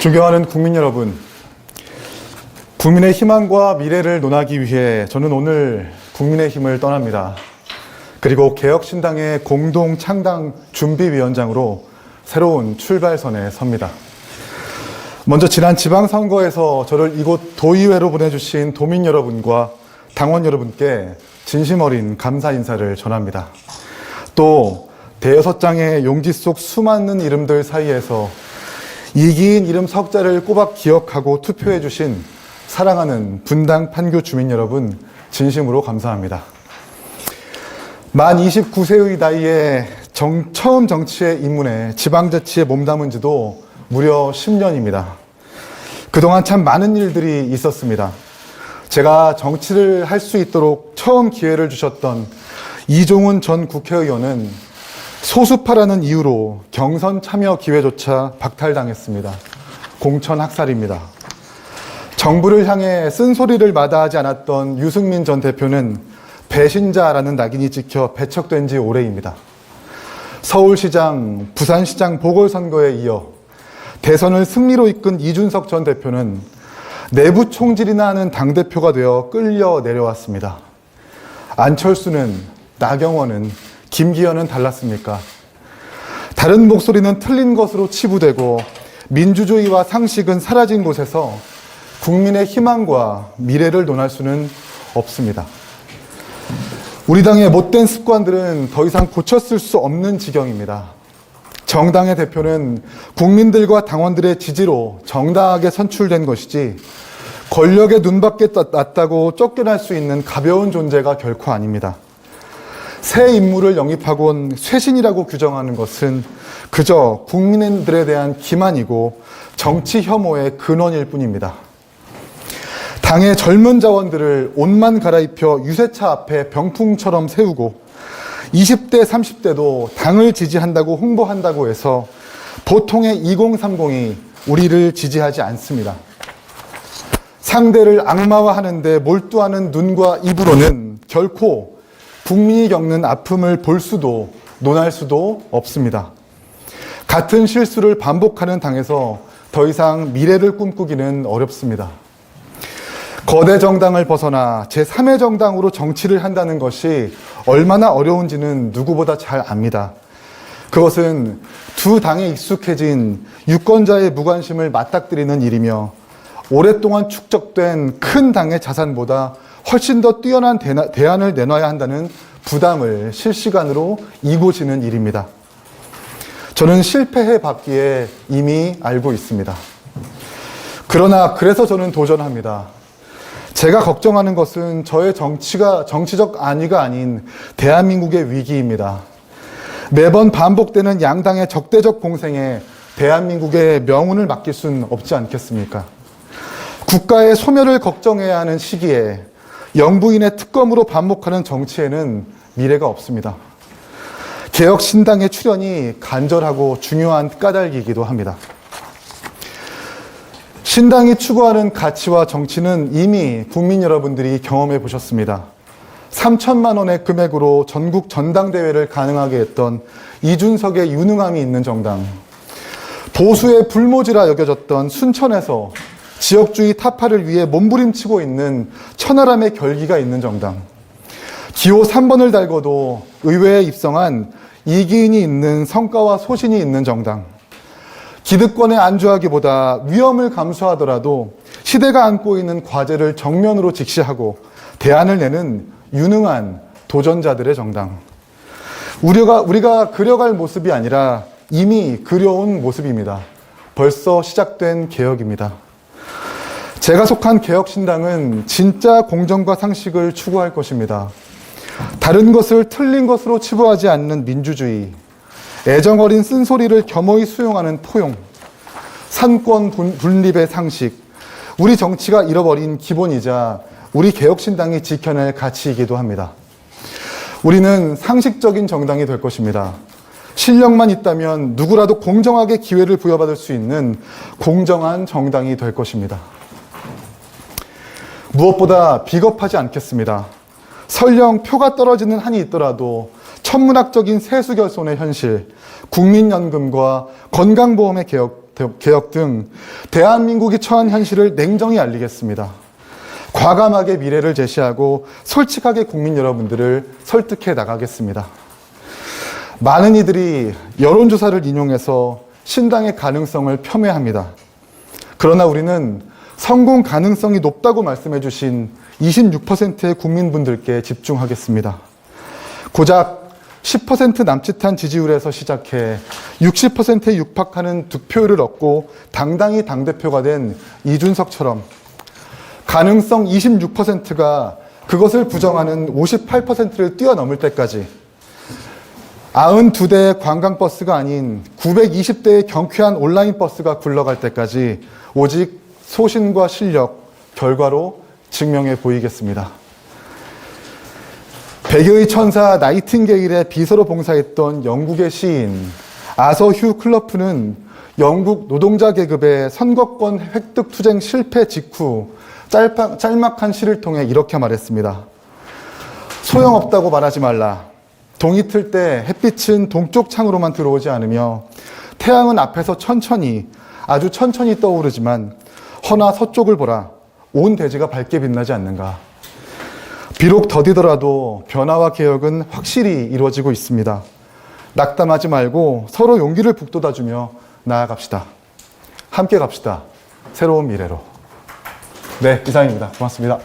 존경하는 국민 여러분, 국민의 희망과 미래를 논하기 위해 저는 오늘 국민의 힘을 떠납니다. 그리고 개혁신당의 공동 창당 준비위원장으로 새로운 출발선에 섭니다. 먼저 지난 지방선거에서 저를 이곳 도의회로 보내주신 도민 여러분과 당원 여러분께 진심 어린 감사 인사를 전합니다. 또 대여섯 장의 용지 속 수많은 이름들 사이에서 이기인 이름 석자를 꼬박 기억하고 투표해 주신 사랑하는 분당 판교 주민 여러분 진심으로 감사합니다. 만 29세의 나이에 정- 처음 정치에 입문해 지방자치에 몸담은 지도 무려 10년입니다. 그동안 참 많은 일들이 있었습니다. 제가 정치를 할 수 있도록 처음 기회를 주셨던 이종훈 전 국회의원은 소수파라는 이유로 경선 참여 기회조차 박탈당했습니다. 공천 학살입니다. 정부를 향해 쓴소리를 마다하지 않았던 유승민 전 대표는 배신자라는 낙인이 찍혀 배척된 지 오래입니다. 서울시장, 부산시장 보궐선거에 이어 대선을 승리로 이끈 이준석 전 대표는 내부 총질이나 하는 당대표가 되어 끌려 내려왔습니다. 안철수는, 나경원은, 김기현은 달랐습니까? 다른 목소리는 틀린 것으로 치부되고 민주주의와 상식은 사라진 곳에서 국민의 희망과 미래를 논할 수는 없습니다. 우리 당의 못된 습관들은 더 이상 고쳤을 수 없는 지경입니다. 정당의 대표는 국민들과 당원들의 지지로 정당하게 선출된 것이지 권력의 눈밖에 났다고 쫓겨날 수 있는 가벼운 존재가 결코 아닙니다. 새 인물을 영입하곤 쇄신이라고 규정하는 것은 그저 국민들에 대한 기만이고 정치 혐오의 근원일 뿐입니다. 당의 젊은 자원들을 옷만 갈아입혀 유세차 앞에 병풍처럼 세우고 20대, 30대도 당을 지지한다고 홍보한다고 해서 보통의 2030이 우리를 지지하지 않습니다. 상대를 악마화하는데 몰두하는 눈과 입으로는 결코 국민이 겪는 아픔을 볼 수도 논할 수도 없습니다. 같은 실수를 반복하는 당에서 더 이상 미래를 꿈꾸기는 어렵습니다. 거대 정당을 벗어나 제3의 정당으로 정치를 한다는 것이 얼마나 어려운지는 누구보다 잘 압니다. 그것은 두 당에 익숙해진 유권자의 무관심을 맞닥뜨리는 일이며 오랫동안 축적된 큰 당의 자산보다 훨씬 더 뛰어난 대안을 내놔야 한다는 부담을 실시간으로 이고지는 일입니다. 저는 실패해 봤기에 이미 알고 있습니다. 그러나 그래서 저는 도전합니다. 제가 걱정하는 것은 저의 정치가 정치적 안위가 아닌 대한민국의 위기입니다. 매번 반복되는 양당의 적대적 공생에 대한민국의 명운을 맡길 수는 없지 않겠습니까? 국가의 소멸을 걱정해야 하는 시기에 영부인의 특검으로 반복하는 정치에는 미래가 없습니다. 개혁 신당의 출현이 간절하고 중요한 까닭이기도 합니다. 신당이 추구하는 가치와 정치는 이미 국민 여러분들이 경험해 보셨습니다. 3천만 원의 금액으로 전국 전당대회를 가능하게 했던 이준석의 유능함이 있는 정당. 보수의 불모지라 여겨졌던 순천에서 지역주의 타파를 위해 몸부림치고 있는 천하람의 결기가 있는 정당. 기호 3번을 달고도 의회에 입성한 이기인이 있는 성과와 소신이 있는 정당. 기득권에 안주하기보다 위험을 감수하더라도 시대가 안고 있는 과제를 정면으로 직시하고 대안을 내는 유능한 도전자들의 정당. 우리가, 우리가 그려갈 모습이 아니라 이미 그려온 모습입니다. 벌써 시작된 개혁입니다. 제가 속한 개혁신당은 진짜 공정과 상식을 추구할 것입니다. 다른 것을 틀린 것으로 치부하지 않는 민주주의, 애정 어린 쓴소리를 겸허히 수용하는 포용, 산권 분- 분립의 상식, 우리 정치가 잃어버린 기본이자 우리 개혁신당이 지켜낼 가치이기도 합니다. 우리는 상식적인 정당이 될 것입니다. 실력만 있다면 누구라도 공정하게 기회를 부여받을 수 있는 공정한 정당이 될 것입니다. 무엇보다 비겁하지 않겠습니다. 설령 표가 떨어지는 한이 있더라도 천문학적인 세수 결손의 현실, 국민연금과 건강보험의 개혁 개혁 등 대한민국이 처한 현실을 냉정히 알리겠습니다. 과감하게 미래를 제시하고 솔직하게 국민 여러분들을 설득해 나가겠습니다. 많은 이들이 여론조사를 인용해서 신당의 가능성을 폄훼합니다. 그러나 우리는 성공 가능성이 높다고 말씀해 주신 26%의 국민분들께 집중하겠습니다. 고작 10% 남짓한 지지율에서 시작해 60%에 육박하는 득표율을 얻고 당당히 당대표가 된 이준석처럼 가능성 26%가 그것을 부정하는 58%를 뛰어넘을 때까지 92대의 관광버스가 아닌 920대의 경쾌한 온라인 버스가 굴러갈 때까지 오직 소신과 실력, 결과로 증명해 보이겠습니다. 백여의 천사 나이팅게일의 비서로 봉사했던 영국의 시인 아서 휴 클러프는 영국 노동자 계급의 선거권 획득 투쟁 실패 직후 짤막, 짤막한 시를 통해 이렇게 말했습니다. 소용없다고 말하지 말라. 동이 틀 때 햇빛은 동쪽 창으로만 들어오지 않으며 태양은 앞에서 천천히 아주 천천히 떠오르지만 허나 서쪽을 보라. 온 대지가 밝게 빛나지 않는가. 비록 더디더라도 변화와 개혁은 확실히 이루어지고 있습니다. 낙담하지 말고 서로 용기를 북돋아주며 나아갑시다. 함께 갑시다. 새로운 미래로. 네, 이상입니다. 고맙습니다.